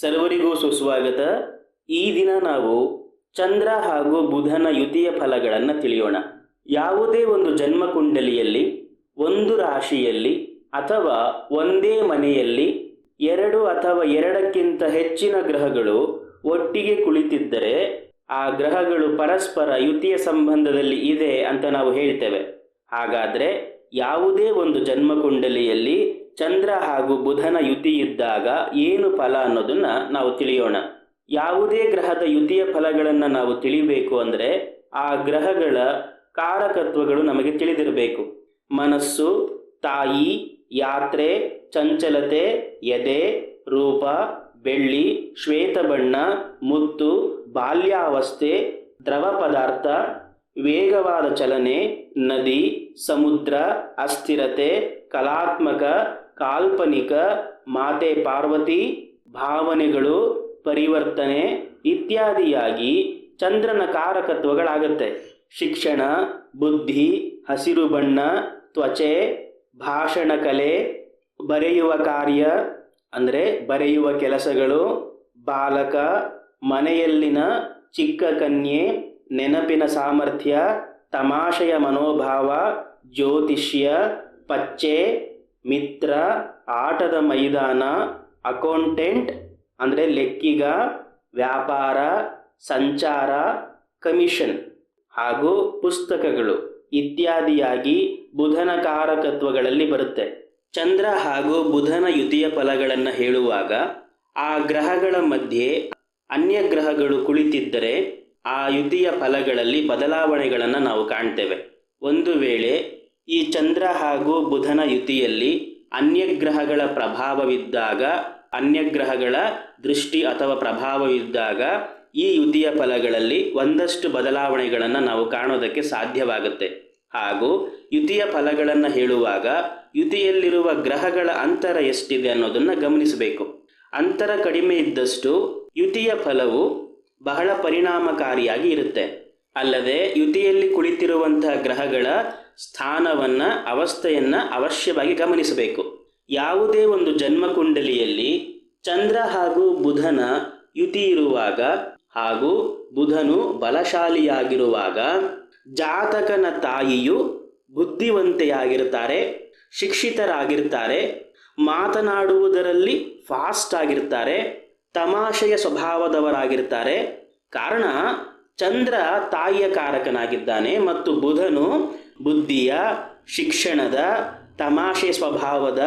ಸರ್ವರಿಗೂ ಸುಸ್ವಾಗತ. ಈ ದಿನ ನಾವು ಚಂದ್ರ ಹಾಗೂ ಬುಧನ ಯುತಿಯ ಫಲಗಳನ್ನು ತಿಳಿಯೋಣ. ಯಾವುದೇ ಒಂದು ಜನ್ಮಕುಂಡಲಿಯಲ್ಲಿ, ಒಂದು ರಾಶಿಯಲ್ಲಿ ಅಥವಾ ಒಂದೇ ಮನೆಯಲ್ಲಿ, ಎರಡು ಅಥವಾ ಎರಡಕ್ಕಿಂತ ಹೆಚ್ಚಿನ ಗ್ರಹಗಳು ಒಟ್ಟಿಗೆ ಕುಳಿತಿದ್ದರೆ, ಆ ಗ್ರಹಗಳು ಪರಸ್ಪರ ಯುತಿಯ ಸಂಬಂಧದಲ್ಲಿ ಇದೆ ಅಂತ ನಾವು ಹೇಳ್ತೇವೆ. ಹಾಗಾದ್ರೆ ಯಾವುದೇ ಒಂದು ಜನ್ಮಕುಂಡಲಿಯಲ್ಲಿ ಚಂದ್ರ ಹಾಗೂ ಬುಧನ ಯುತಿ ಇದ್ದಾಗ ಏನು ಫಲ ಅನ್ನೋದನ್ನ ನಾವು ತಿಳಿಯೋಣ. ಯಾವುದೇ ಗ್ರಹದ ಯುತಿಯ ಫಲಗಳನ್ನು ನಾವು ತಿಳಿಬೇಕು ಅಂದರೆ ಆ ಗ್ರಹಗಳ ಕಾರಕತ್ವಗಳು ನಮಗೆ ತಿಳಿದಿರಬೇಕು. ಮನಸ್ಸು, ತಾಯಿ, ಯಾತ್ರೆ, ಚಂಚಲತೆ, ಎದೆ, ರೂಪ, ಬೆಳ್ಳಿ, ಶ್ವೇತ ಬಣ್ಣ, ಮುತ್ತು, ಬಾಲ್ಯಾವಸ್ಥೆ, ದ್ರವ ಪದಾರ್ಥ, ವೇಗವಾದ ಚಲನೆ, ನದಿ, ಸಮುದ್ರ, ಅಸ್ಥಿರತೆ, ಕಲಾತ್ಮಕ ಕಾಲ್ಪನಿಕ ಮಾತೆ ಪಾರ್ವತಿ ಭಾವನೆಗಳು ಪರಿವರ್ತನೆ ಇತ್ಯಾದಿಯಾಗಿ ಚಂದ್ರನ ಕಾರಕತ್ವಗಳಾಗತ್ತೆ. ಶಿಕ್ಷಣ, ಬುದ್ಧಿ, ಹಸಿರು ಬಣ್ಣ, ತ್ವಚೆ, ಭಾಷಣ ಕಲೆ, ಬರೆಯುವ ಕಾರ್ಯ, ಅಂದರೆ ಬರೆಯುವ ಕೆಲಸಗಳು, ಬಾಲಕ, ಮನೆಯಲ್ಲಿನ ಚಿಕ್ಕ ಕನ್ಯೆ, ನೆನಪಿನ ಸಾಮರ್ಥ್ಯ, ತಮಾಷೆಯ ಮನೋಭಾವ, ಜ್ಯೋತಿಷ್ಯ, ಪಚ್ಚೆ ಮಿತ್ರ ಆಟದ ಮೈದಾನ ಅಕೌಂಟೆಂಟ್ ಅಂದರೆ ಲೆಕ್ಕಿಗ, ವ್ಯಾಪಾರ, ಸಂಚಾರ ಕಮಿಷನ್ ಹಾಗೂ ಪುಸ್ತಕಗಳು ಇತ್ಯಾದಿಯಾಗಿ ಬುಧನ ಕಾರಕತ್ವಗಳಲ್ಲಿ ಬರುತ್ತೆ. ಚಂದ್ರ ಹಾಗೂ ಬುಧನ ಯುತಿಯ ಫಲಗಳನ್ನು ಹೇಳುವಾಗ ಆ ಗ್ರಹಗಳ ಮಧ್ಯೆ ಅನ್ಯ ಗ್ರಹಗಳು ಕುಳಿತಿದ್ದರೆ ಆ ಯುತಿಯ ಫಲಗಳಲ್ಲಿ ಬದಲಾವಣೆಗಳನ್ನು ನಾವು ಕಾಣ್ತೇವೆ. ಒಂದು ವೇಳೆ ಈ ಚಂದ್ರ ಹಾಗೂ ಬುಧನ ಯುತಿಯಲ್ಲಿ ಅನ್ಯಗ್ರಹಗಳ ಪ್ರಭಾವವಿದ್ದಾಗ, ಅನ್ಯಗ್ರಹಗಳ ದೃಷ್ಟಿ ಅಥವಾ ಪ್ರಭಾವವಿದ್ದಾಗ ಈ ಯುತಿಯ ಫಲಗಳಲ್ಲಿ ಒಂದಷ್ಟು ಬದಲಾವಣೆಗಳನ್ನು ನಾವು ಕಾಣೋದಕ್ಕೆ ಸಾಧ್ಯವಾಗುತ್ತೆ. ಹಾಗೂ ಯುತಿಯ ಫಲಗಳನ್ನು ಹೇಳುವಾಗ ಯುತಿಯಲ್ಲಿರುವ ಗ್ರಹಗಳ ಅಂತರ ಎಷ್ಟಿದೆ ಅನ್ನೋದನ್ನು ಗಮನಿಸಬೇಕು. ಅಂತರ ಕಡಿಮೆ ಇದ್ದಷ್ಟು ಯುತಿಯ ಫಲವು ಬಹಳ ಪರಿಣಾಮಕಾರಿಯಾಗಿ ಇರುತ್ತೆ. ಅಲ್ಲದೆ ಯುತಿಯಲ್ಲಿ ಕುಳಿತಿರುವಂತಹ ಗ್ರಹಗಳ ಸ್ಥಾನವನ್ನು, ಅವಸ್ಥೆಯನ್ನು ಅವಶ್ಯವಾಗಿ ಗಮನಿಸಬೇಕು. ಯಾವುದೇ ಒಂದು ಜನ್ಮಕುಂಡಲಿಯಲ್ಲಿ ಚಂದ್ರ ಹಾಗೂ ಬುಧನ ಯುತಿ ಇರುವಾಗ ಹಾಗೂ ಬುಧನು ಬಲಶಾಲಿಯಾಗಿರುವಾಗ ಜಾತಕನ ತಾಯಿಯು ಬುದ್ಧಿವಂತೆಯಾಗಿರ್ತಾರೆ ಶಿಕ್ಷಿತರಾಗಿರ್ತಾರೆ ಮಾತನಾಡುವುದರಲ್ಲಿ ಫಾಸ್ಟ್ ಆಗಿರ್ತಾರೆ ತಮಾಷೆಯ ಸ್ವಭಾವದವರಾಗಿರ್ತಾರೆ ಕಾರಣ ಚಂದ್ರ ತಾಯಿಯ ಕಾರಕನಾಗಿದ್ದಾನೆ ಮತ್ತು ಬುಧನು ಬುದ್ಧಿಯ, ಶಿಕ್ಷಣದ, ತಮಾಷೆ ಸ್ವಭಾವದ,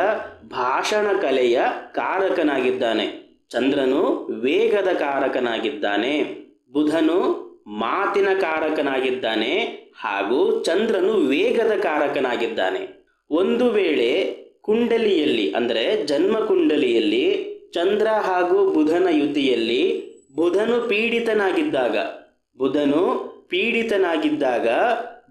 ಭಾಷಣ ಕಲೆಯ ಕಾರಕನಾಗಿದ್ದಾನೆ. ಚಂದ್ರನು ವೇಗದ ಕಾರಕನಾಗಿದ್ದಾನೆ. ಬುಧನು ಮಾತಿನ ಕಾರಕನಾಗಿದ್ದಾನೆ ಹಾಗೂ ಚಂದ್ರನು ವೇಗದ ಕಾರಕನಾಗಿದ್ದಾನೆ. ಒಂದು ವೇಳೆ ಕುಂಡಲಿಯಲ್ಲಿ, ಅಂದರೆ ಜನ್ಮ ಕುಂಡಲಿಯಲ್ಲಿ ಚಂದ್ರ ಹಾಗೂ ಬುಧನ ಯುತಿಯಲ್ಲಿ ಬುಧನು ಪೀಡಿತನಾಗಿದ್ದಾಗ ಬುಧನು ಪೀಡಿತನಾಗಿದ್ದಾಗ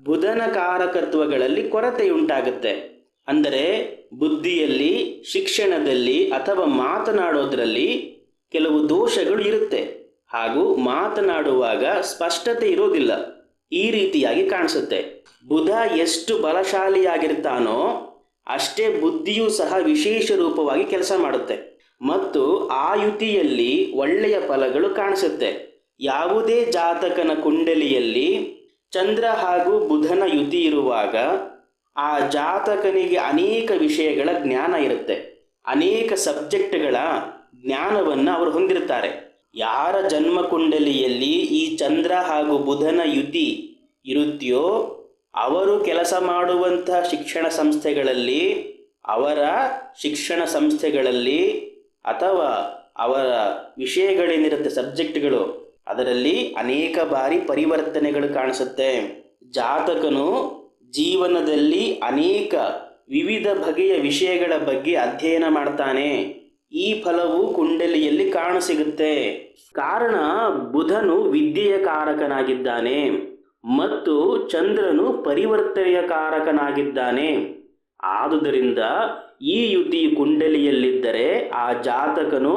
ಬುಧನ ಕಾರಕತ್ವಗಳಲ್ಲಿ ಕೊರತೆಯುಂಟಾಗುತ್ತೆ. ಅಂದರೆ ಬುದ್ಧಿಯಲ್ಲಿ, ಶಿಕ್ಷಣದಲ್ಲಿ ಅಥವಾ ಮಾತನಾಡೋದ್ರಲ್ಲಿ ಕೆಲವು ದೋಷಗಳು ಇರುತ್ತೆ. ಹಾಗೂ ಮಾತನಾಡುವಾಗ ಸ್ಪಷ್ಟತೆ ಇರೋದಿಲ್ಲ. ಈ ರೀತಿಯಾಗಿ ಕಾಣಿಸುತ್ತೆ. ಬುಧ ಎಷ್ಟು ಬಲಶಾಲಿಯಾಗಿರ್ತಾನೋ ಅಷ್ಟೇ ಬುದ್ಧಿಯೂ ಸಹ ವಿಶೇಷ ರೂಪವಾಗಿ ಕೆಲಸ ಮಾಡುತ್ತೆ. ಮತ್ತು ಆ ಯುತಿಯಲ್ಲಿ ಒಳ್ಳೆಯ ಫಲಗಳು ಕಾಣಿಸುತ್ತೆ. ಯಾವುದೇ ಜಾತಕನ ಕುಂಡಲಿಯಲ್ಲಿ ಚಂದ್ರ ಹಾಗೂ ಬುಧನ ಯುತಿ ಇರುವಾಗ ಆ ಜಾತಕನಿಗೆ ಅನೇಕ ವಿಷಯಗಳ ಜ್ಞಾನ ಇರುತ್ತೆ. ಅನೇಕ ಸಬ್ಜೆಕ್ಟ್ಗಳ ಜ್ಞಾನವನ್ನು ಅವರು ಹೊಂದಿರ್ತಾರೆ ಯಾರ ಜನ್ಮ ಕುಂಡಲಿಯಲ್ಲಿ ಈ ಚಂದ್ರ ಹಾಗೂ ಬುಧನ ಯುತಿ ಇರುತ್ತೆಯೋ, ಅವರು ಕೆಲಸ ಮಾಡುವಂತಹ ಶಿಕ್ಷಣ ಸಂಸ್ಥೆಗಳಲ್ಲಿ, ಅವರ ಶಿಕ್ಷಣ ಸಂಸ್ಥೆಗಳಲ್ಲಿ ಅಥವಾ ಅವರ ವಿಷಯಗಳೇನಿರುತ್ತೆ, ಸಬ್ಜೆಕ್ಟ್ಗಳು ಅದರಲ್ಲಿ ಅನೇಕ ಬಾರಿ ಪರಿವರ್ತನೆಗಳು ಕಾಣಿಸುತ್ತೆ. ಜಾತಕನು ಜೀವನದಲ್ಲಿ ಅನೇಕ ವಿವಿಧ ಬಗೆಯ ವಿಷಯಗಳ ಬಗ್ಗೆ ಅಧ್ಯಯನ ಮಾಡ್ತಾನೆ. ಈ ಫಲವು ಕುಂಡಲಿಯಲ್ಲಿ ಕಾಣಸಿಗುತ್ತೆ ಕಾರಣ ಬುಧನು ವಿದ್ಯೆಯ ಕಾರಕನಾಗಿದ್ದಾನೆ ಮತ್ತು ಚಂದ್ರನು ಪರಿವರ್ತನೆಯ ಕಾರಕನಾಗಿದ್ದಾನೆ ಆದುದರಿಂದ ಈ ಯುತಿ ಕುಂಡಲಿಯಲ್ಲಿದ್ದರೆ ಆ ಜಾತಕನು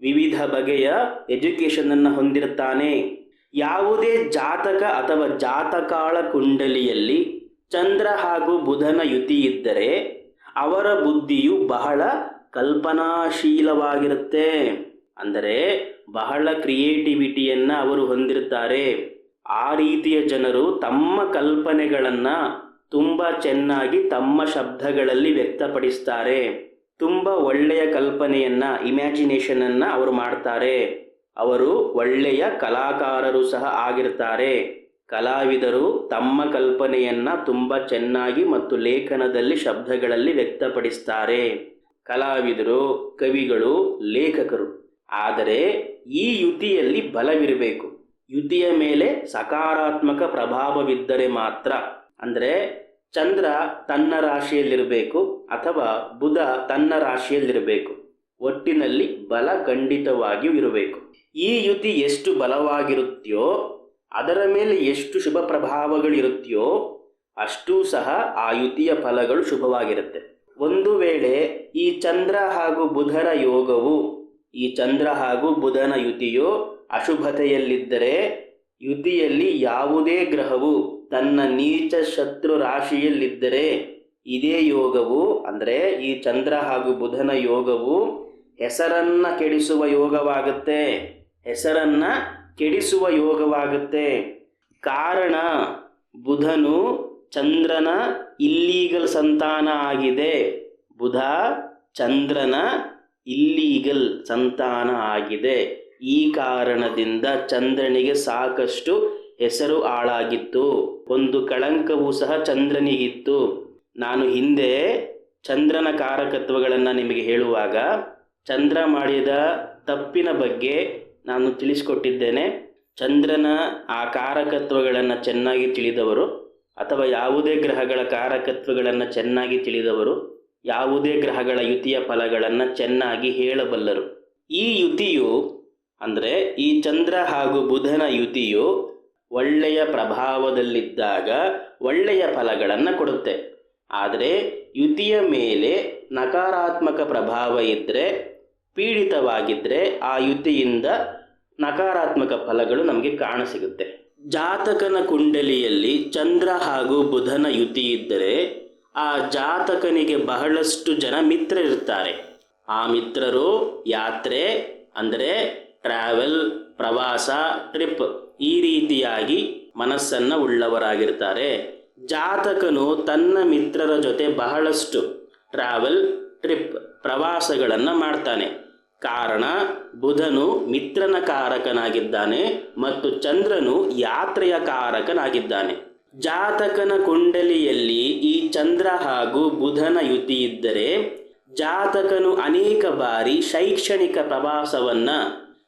ವಿವಿಧ ಬಗೆಯ ಎಜುಕೇಷನನ್ನು ಹೊಂದಿರುತ್ತಾನೆ. ಯಾವುದೇ ಜಾತಕ ಅಥವಾ ಜಾತಕಾಳ ಕುಂಡಲಿಯಲ್ಲಿ ಚಂದ್ರ ಹಾಗೂ ಬುಧನ ಯುತಿ ಇದ್ದರೆ ಅವರ ಬುದ್ಧಿಯು ಬಹಳ ಕಲ್ಪನಾಶೀಲವಾಗಿರುತ್ತೆ. ಅಂದರೆ ಬಹಳ ಕ್ರಿಯೇಟಿವಿಟಿಯನ್ನ ಅವರು ಹೊಂದಿರುತ್ತಾರೆ. ಆ ರೀತಿಯ ಜನರು ತಮ್ಮ ಕಲ್ಪನೆಗಳನ್ನ ತುಂಬ ಚೆನ್ನಾಗಿ ತಮ್ಮ ಶಬ್ದಗಳಲ್ಲಿ ವ್ಯಕ್ತಪಡಿಸ್ತಾರೆ. ತುಂಬ ಒಳ್ಳೆಯ ಕಲ್ಪನೆಯನ್ನ ಇಮ್ಯಾಜಿನೇಷನ್ ಅನ್ನ ಅವರು ಮಾಡ್ತಾರೆ. ಅವರು ಒಳ್ಳೆಯ ಕಲಾಕಾರರು ಸಹ ಆಗಿರ್ತಾರೆ. ಕಲಾವಿದರು ತಮ್ಮ ಕಲ್ಪನೆಯನ್ನ ತುಂಬ ಚೆನ್ನಾಗಿ ಮತ್ತು ಲೇಖನದಲ್ಲಿ ಶಬ್ದಗಳಲ್ಲಿ ವ್ಯಕ್ತಪಡಿಸ್ತಾರೆ. ಕಲಾವಿದರು, ಕವಿಗಳು, ಲೇಖಕರು. ಆದರೆ ಈ ಯುತಿಯಲ್ಲಿ ಬಲವಿರಬೇಕು. ಯುತಿಯ ಮೇಲೆ ಸಕಾರಾತ್ಮಕ ಪ್ರಭಾವವಿದ್ದರೆ ಮಾತ್ರ. ಅಂದರೆ ಚಂದ್ರ ತನ್ನ ರಾಶಿಯಲ್ಲಿರಬೇಕು ಅಥವಾ ಬುಧ ತನ್ನ ರಾಶಿಯಲ್ಲಿರಬೇಕು. ಒಟ್ಟಿನಲ್ಲಿ ಬಲ ಖಂಡಿತವಾಗಿಯೂ ಇರಬೇಕು. ಈ ಯುತಿ ಎಷ್ಟು ಬಲವಾಗಿರುತ್ತೆಯೋ, ಅದರ ಮೇಲೆ ಎಷ್ಟು ಶುಭ ಪ್ರಭಾವಗಳಿರುತ್ತೆಯೋ ಅಷ್ಟೂ ಸಹ ಆ ಯುತಿಯ ಫಲಗಳು ಶುಭವಾಗಿರುತ್ತೆ. ಒಂದು ವೇಳೆ ಈ ಚಂದ್ರ ಹಾಗೂ ಬುಧರ ಯೋಗವು, ಈ ಚಂದ್ರ ಹಾಗೂ ಬುಧನ ಯುತಿಯು ಅಶುಭತೆಯಲ್ಲಿದ್ದರೆ, ಯುತಿಯಲ್ಲಿ ಯಾವುದೇ ಗ್ರಹವು ತನ್ನ ನೀಚ ಶತ್ರು ರಾಶಿಯಲ್ಲಿದ್ದರೆ ಇದೇ ಯೋಗವು, ಅಂದರೆ ಈ ಚಂದ್ರ ಹಾಗೂ ಬುಧನ ಯೋಗವು ಹೆಸರನ್ನ ಕೆಡಿಸುವ ಯೋಗವಾಗುತ್ತೆ. ಹೆಸರನ್ನ ಕೆಡಿಸುವ ಯೋಗವಾಗುತ್ತೆ. ಕಾರಣ, ಬುಧನು ಚಂದ್ರನ ಇಲ್ಲೀಗಲ್ ಸಂತಾನ ಆಗಿದೆ. ಬುಧ ಚಂದ್ರನ ಇಲ್ಲೀಗಲ್ ಸಂತಾನ ಆಗಿದೆ. ಈ ಕಾರಣದಿಂದ ಚಂದ್ರನಿಗೆ ಸಾಕಷ್ಟು ಹೆಸರು ಹಾಳಾಗಿತ್ತು. ಒಂದು ಕಳಂಕವೂ ಸಹ ಚಂದ್ರನಿಗಿತ್ತು. ನಾನು ಹಿಂದೆ ಚಂದ್ರನ ಕಾರಕತ್ವಗಳನ್ನು ನಿಮಗೆ ಹೇಳುವಾಗ ಚಂದ್ರ ಮಾಡಿದ ತಪ್ಪಿನ ಬಗ್ಗೆ ನಾನು ತಿಳಿಸಿಕೊಟ್ಟಿದ್ದೇನೆ. ಚಂದ್ರನ ಆ ಕಾರಕತ್ವಗಳನ್ನು ಚೆನ್ನಾಗಿ ತಿಳಿದವರು ಅಥವಾ ಯಾವುದೇ ಗ್ರಹಗಳ ಕಾರಕತ್ವಗಳನ್ನು ಚೆನ್ನಾಗಿ ತಿಳಿದವರು ಯಾವುದೇ ಗ್ರಹಗಳ ಯುತಿಯ ಫಲಗಳನ್ನು ಚೆನ್ನಾಗಿ ಹೇಳಬಲ್ಲರು. ಈ ಯುತಿಯು ಅಂದರೆ ಈ ಚಂದ್ರ ಹಾಗೂ ಬುಧನ ಯುತಿಯು ಒಳ್ಳೆಯ ಪ್ರಭಾವದಲ್ಲಿದ್ದಾಗ ಒಳ್ಳೆಯ ಫಲಗಳನ್ನು ಕೊಡುತ್ತೆ. ಆದರೆ ಯುತಿಯ ಮೇಲೆ ನಕಾರಾತ್ಮಕ ಪ್ರಭಾವ ಇದ್ದರೆ ಪೀಡಿತವಾಗಿದ್ದರೆ ಆ ಯುತಿಯಿಂದ ನಕಾರಾತ್ಮಕ ಫಲಗಳು ನಮಗೆ ಕಾಣಸಿಗುತ್ತೆ ಜಾತಕನ ಕುಂಡಲಿಯಲ್ಲಿ ಚಂದ್ರ ಹಾಗೂ ಬುಧನ ಯುತಿ ಇದ್ದರೆ, ಆ ಜಾತಕನಿಗೆ ಬಹಳಷ್ಟು ಜನ ಮಿತ್ರರಿರ್ತಾರೆ ಆ ಮಿತ್ರರು ಯಾತ್ರೆ, ಅಂದರೆ ಟ್ರಾವೆಲ್ ಪ್ರವಾಸ ಟ್ರಿಪ್ ಈ ರೀತಿಯಾಗಿ ಮನಸ್ಸನ್ನು ಉಳ್ಳವರಾಗಿರ್ತಾರೆ. ಜಾತಕನು ತನ್ನ ಮಿತ್ರರ ಜೊತೆ ಬಹಳಷ್ಟು ಟ್ರಾವೆಲ್ ಟ್ರಿಪ್ ಪ್ರವಾಸಗಳನ್ನು ಮಾಡ್ತಾನೆ. ಕಾರಣ, ಬುಧನು ಮಿತ್ರನ ಕಾರಕನಾಗಿದ್ದಾನೆ ಮತ್ತು ಚಂದ್ರನು ಯಾತ್ರೆಯ ಕಾರಕನಾಗಿದ್ದಾನೆ. ಜಾತಕನ ಕುಂಡಲಿಯಲ್ಲಿ ಈ ಚಂದ್ರ ಹಾಗೂ ಬುಧನ ಯುತಿ ಇದ್ದರೆ ಜಾತಕನು ಅನೇಕ ಬಾರಿ ಶೈಕ್ಷಣಿಕ ಪ್ರವಾಸವನ್ನ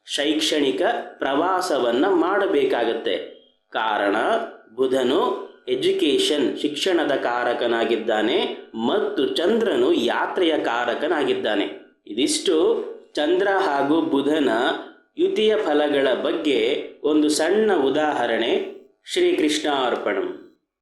ಶೈಕ್ಷಣಿಕ ಪ್ರವಾಸವನ್ನ ಮಾಡಬೇಕಾಗತ್ತೆ. ಕಾರಣ, ಬುಧನು ಎಜುಕೇಶನ್ ಶಿಕ್ಷಣದ ಕಾರಕನಾಗಿದ್ದಾನೆ ಮತ್ತು ಚಂದ್ರನು ಯಾತ್ರೆಯ ಕಾರಕನಾಗಿದ್ದಾನೆ. ಇದಿಷ್ಟು ಚಂದ್ರ ಹಾಗೂ ಬುಧನ ಯುತಿಯ ಫಲಗಳ ಬಗ್ಗೆ ಒಂದು ಸಣ್ಣ ಉದಾಹರಣೆ ಶ್ರೀಕೃಷ್ಣ ಅರ್ಪಣಂ